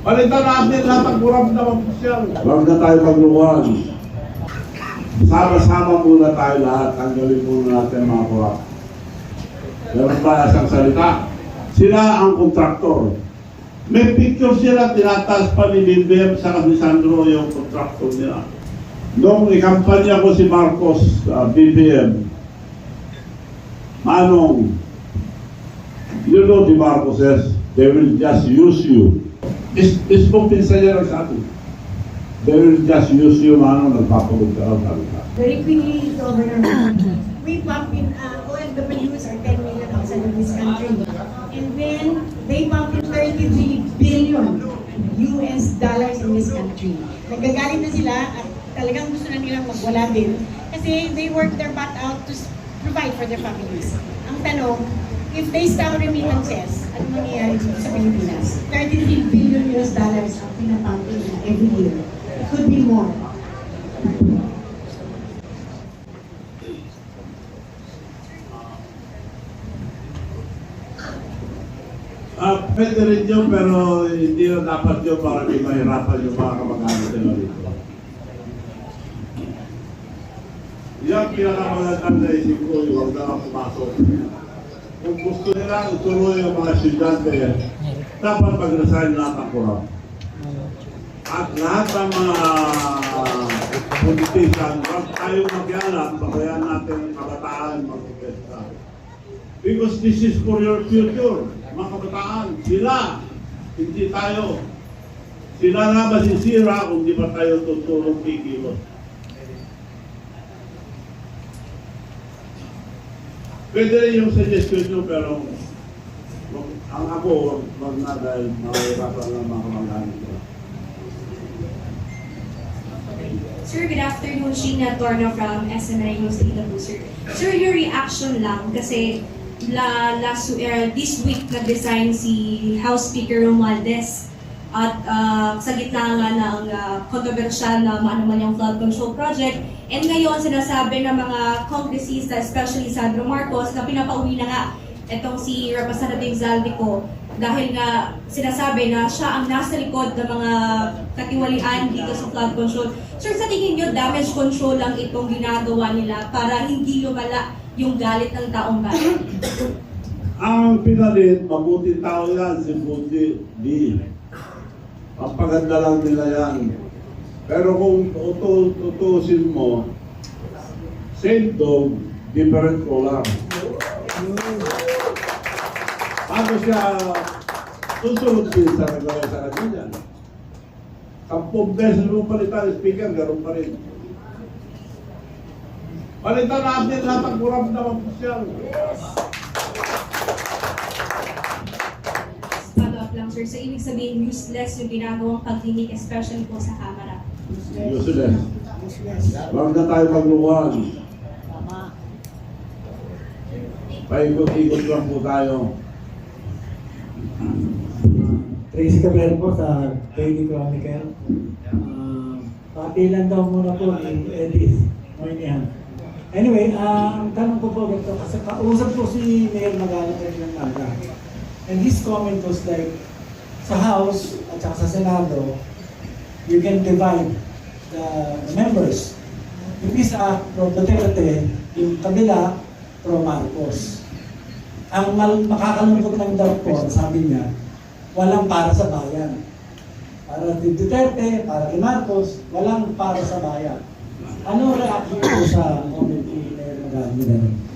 Palitan natin lahat ng kurap na mag-social. Huwag na tayo magluwan. Sama-sama muna tayo lahat. Tanggalin muna natin mga kurap. Meron ba isang salita? Sila ang kontraktor. May picture sila, tinataas pa ni Bibem sa Sandro yung kontraktor nila. Noong ikampanya ko si Marcos sa BBM, Manong, you know the Marcoses, they will just use you. Is, is kung pinsan niya nagsabi. They will just use you, Manong, nagpapagod ka sabi ka. Very quickly, Governor, we pump in, uh, OFWs are 10 million outside of this country. And then, they pump in 33 billion US dollars in this country. Nagagalit na sila at talagang gusto na nilang magwala din. Kasi they work their butt out to provide for their families. Ang tanong, if they stop remittances, ano mangyayari dito sa Pilipinas? 33 billion US dollars ang pinapump in nila every year. It could be more. Ah, pwede rin yun, pero hindi na dapat yun para di mahirapan yung mga kamag-anak nila dito. Yan pinakamagandang naisip ko huwag na pumasok. Kung gusto nila ituloy yung mga estudyante, dapat mag-resign lahat ng kurap. At lahat ng mga politician, huwag tayong magyalat, bakayan natin ang kabataan mag-protesta. Because this is for your future, mga kabataan. Sila, hindi tayo. Sila na masisira kung di pa tayo tutulong kikilos. Pwede rin yung suggestion nyo, pero ang ako, wag, na dahil mahirapan lang mga kamag-anak ko. Sir, good afternoon. Sheena Torno from News Data po, sir. Sir, your reaction lang kasi la, last, uh, this week nag-resign si House Speaker Romualdez at uh, sa gitna nga ng uh, controversial na maano man yung flood control project. And ngayon, sinasabi ng mga kongresista, especially Sandro Marcos, na pinapauwi na nga itong si Representative Zaldico dahil nga sinasabi na siya ang nasa likod ng mga katiwalian dito sa flood control. Sir, sa tingin nyo, damage control lang itong ginagawa nila para hindi lumala yung galit ng taong bayan? Ang pinalit, mabuting tao yan, si Buti D. Papaganda lang nila yan. Pero kung tutu- tutusin mo, same dog, different color. Paano siya susunod din sa nagawa sa kanya yan? Sampung beses mo palitan, speaker, ganun pa rin. Palitan natin lahat ng kurap na mag-social. Follow sir. So, ibig sabihin, useless yung ginagawang pagdinig, especially po sa camera. Useless. Huwag na tayo magluwan. Paikot-ikot lang po tayo. Tracy Cabrera po sa Daily Chronicle. Uh, pati lang daw muna po ni Edith Moynihan. Anyway, ah, ang tanong ko po ganito, kasi kausap ko si Mayor Magana ng Naga. And his comment was like, sa House at saka sa Senado, you can divide the members. Yung isa, pro Duterte, yung kabila, pro Marcos. Ang mal- makakalungkot lang daw po, sabi niya, walang para sa bayan. Para kay Duterte, para kay Marcos, walang para sa bayan. Ano reaction ko sa comment ni Mayor Magana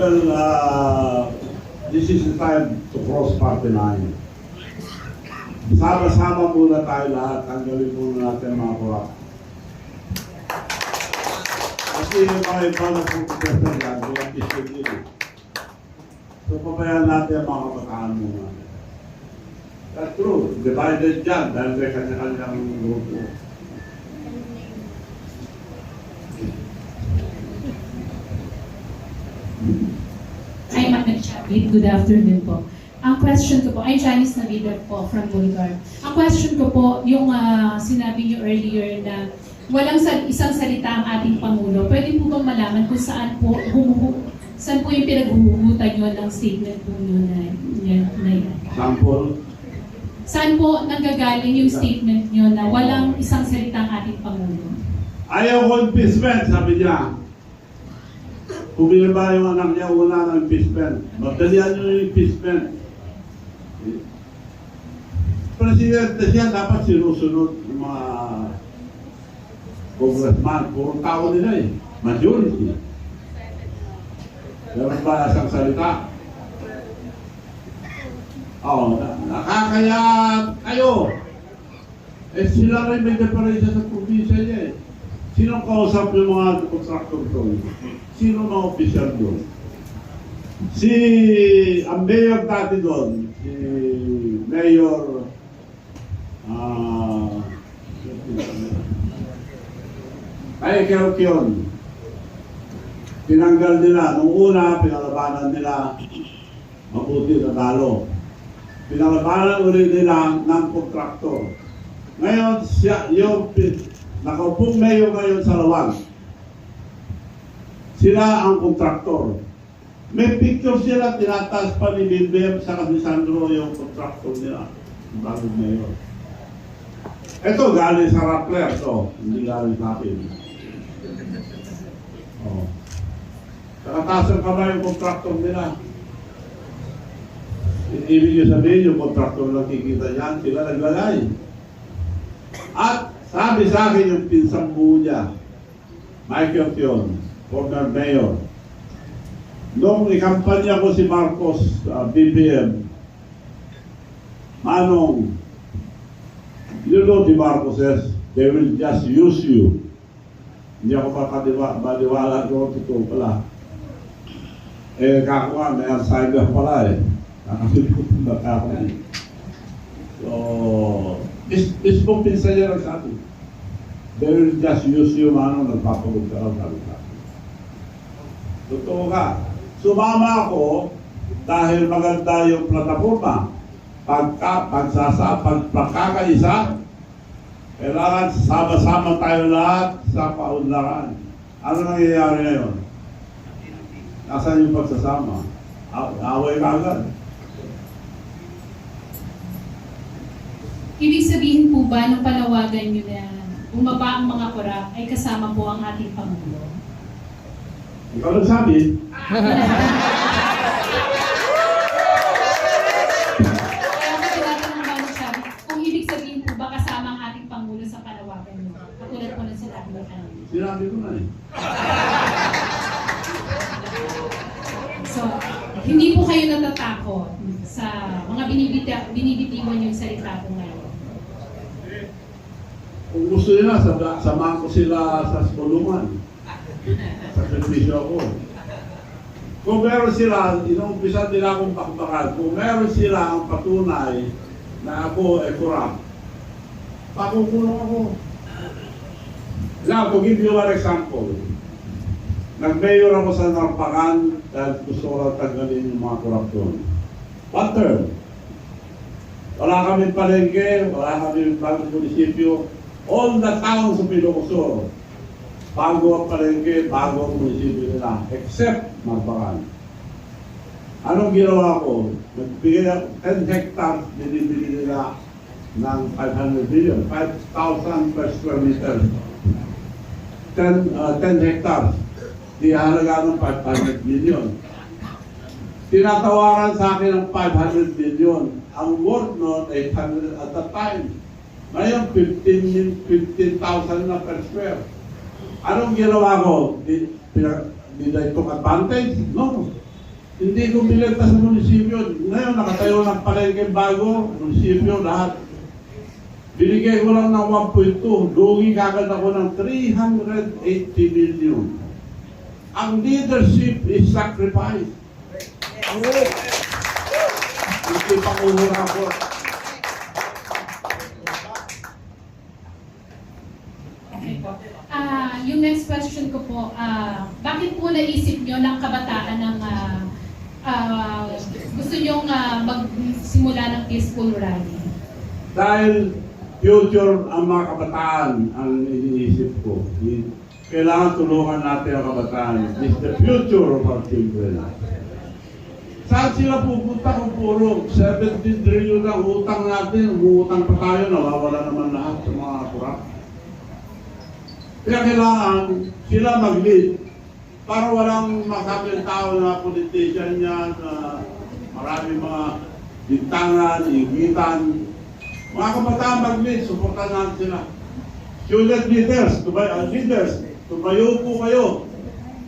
Well, uh, this is the time to cross party line. Sama-sama muna tayo lahat. Tanggalin muna natin mga kurap. Kasi yung mga iba na puputesta dyan, walang issue. So, pabayaan natin ang mga kabataan muna. That's true. Divided dyan dahil may kanya-kanyang grupo. Chavit. Good afternoon po. Ang question ko po, ay Janice Navidad po from Bulgar. Ang question ko po, yung ah, sinabi niyo earlier na walang sal- isang salita ang ating Pangulo. Pwede po bang malaman kung saan po humuhu saan po yung pinaghuhugutan niyo ng statement po niyo na, na, na yan? Sample, Saan po nanggagaling yung statement niyo na walang isang salita ang ating Pangulo? ayaw ko impeachment, sabi niya. Pumili ba yung anak niya una ng impeachment? Magdalian niyo yung impeachment. Presidente siya, dapat sinusunod yung mga congressman. Puro tao nila eh. Majority. Meron ba isang salita? Oo, na- nakakaya kayo. Eh sila rin may diferensya sa probinsya niya eh. Sino kausap yung mga contractor doon? Sino mga official doon? Si, ang mayor dati doon, si Mayor, ah, ay, Kerokyon. Tinanggal nila. Nung una, pinalabanan nila. Mabuti na talo. Pinalabanan ulit nila ng kontraktor. Ngayon, siya, yung nakaupong mayor ngayon sa Lawag. Sila ang kontraktor. May picture sila, tinataas pa ni Bimbem sa ni Sandro yung kontraktor nila. Bago mayor. Ito galing sa Rappler to, hindi galing sa akin. Oh. Nakataas ang kamay yung kontraktor nila. Ibig nyo sabihin, yung kontraktor lang kikita yan, sila naglalay. At sabi sa akin yung pinsang buo niya, Michael Pion, former mayor. Nung ikampanya ko si Marcos sa BBM, Manong, you know the Marcoses, they will just use you. Hindi ako makadiwa, maliwala ko, totoo pala. Eh, kako nga, may Alzheimer pala eh. Nakalimutan na eh. So, is, is mo pinsan niya nagsabi. They will just use you, mano, nagpapagod ka lang sabi sa akin. Totoo ka. Sumama ako dahil maganda yung plataforma. Pagka, pagsasa, pag, pagkakaisa, kailangan sama-sama tayo lahat sa paunlaran. Ano nangyayari ngayon? Nasaan yung pagsasama? Aw- Away ka agad. Ibig sabihin po ba ng panawagan niyo na bumaba ang mga korap ay kasama po ang ating Pangulo? Ikaw nagsabi, Kaya ko tinatanong ba mo siya, kung ibig sabihin po ba kasama ang ating Pangulo sa panawagan niyo? Katulad po ng sinabi ko na eh. So, hindi po kayo natatakot sa mga binibitiwan yung salita ko ngayon. Kung gusto nila, samahan ko sila sa sulungan. Sa servisyo ako. Kung meron sila, inuumpisa nila akong bakbakan. Kung meron sila ang patunay na ako ay corrupt, pakukulong ako. Now, to give you one example, nag-mayor ako sa Narpakan dahil gusto ko lang tanggalin yung mga korupsyon. One term. Wala kami palengke, wala kami bagong munisipyo. All the towns of Ilocosur, bago ang palengke, bago ang munisipyo nila, except Marbakan. Anong ginawa ko? Nagbigay ako 10 hectares, binibili nila ng 500 billion, 5,000 per square meter. 10, uh, 10 hectares, di halaga ng 500 billion. Tinatawaran sa akin ng 500 billion. Ang worth noon, 800 at the time. Ngayon, 15 mil- 15,000 na per square. Anong ginawa ko? Di, pina- di na ito advantage? No. Hindi ko binenta sa munisipyo. Ngayon, nakatayo ng palengke bago, munisipyo, lahat. Binigay ko lang ng 1.2. Lugi kagad ako ng 380 million. Ang leadership is sacrifice. Hindi pa ako. Okay po. Ah, yung next question ko po, ah, bakit po naisip nyo ng kabataan ng ah, ah, gusto nyong ah, magsimula ng peaceful rally? Dahil future ang mga kabataan ang iniisip ko. Kailangan tulungan natin ang kabataan. It's the future of our children. Saan sila pupunta kung puro 17 trillion ang utang natin, utang pa tayo, nawawala naman lahat sa mga kurap. Kaya kailangan sila mag-lead para walang masabing tao na politician yan, na maraming mga bintangan, igitan. Mga kabataan mag-lead, supportan natin sila. Student leaders, tubay, uh, leaders, tumayo po kayo.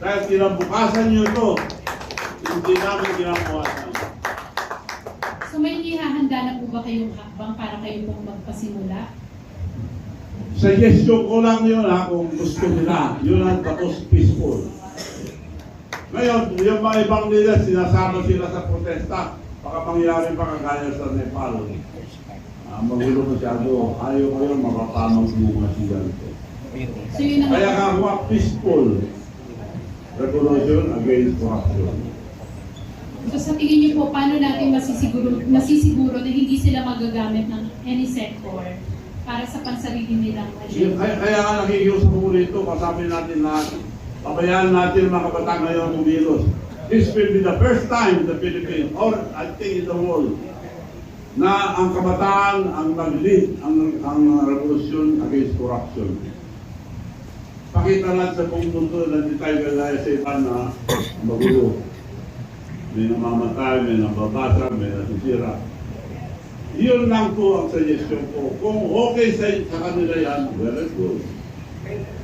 Dahil kinabukasan nyo ito, hindi namin ginagawa. So may ihahanda na po ba kayong hakbang para kayo pong magpasimula? Suggestion ko lang yun ha, kung gusto nila. Yun ang tapos peaceful. Ngayon, yung mga ibang leaders, sinasama sila sa protesta. Baka mangyari pa kagaya sa Nepal. Uh, magulo masyado. Ayaw ko yun, mapapamag mga ang... Kaya nga huwag peaceful revolution against corruption. So sa tingin niyo po, paano natin masisiguro, masisiguro na hindi sila magagamit ng any sector para sa pansarili nilang Kaya, agenda? kaya nga nakikiusap ko rito, kasabi natin lahat, pabayaan natin mga kabataan ngayon kumilos. This will be the first time in the Philippines, or I think in the world, na ang kabataan ang mag-lead ang, ang revolution against corruption. Pakita natin sa buong mundo na hindi tayo gaya sa iba na magulo. May namamatay, may nababasa, may nasisira. Yun lang po ang suggestion ko. Kung okay sa, sa kanila yan, well and good.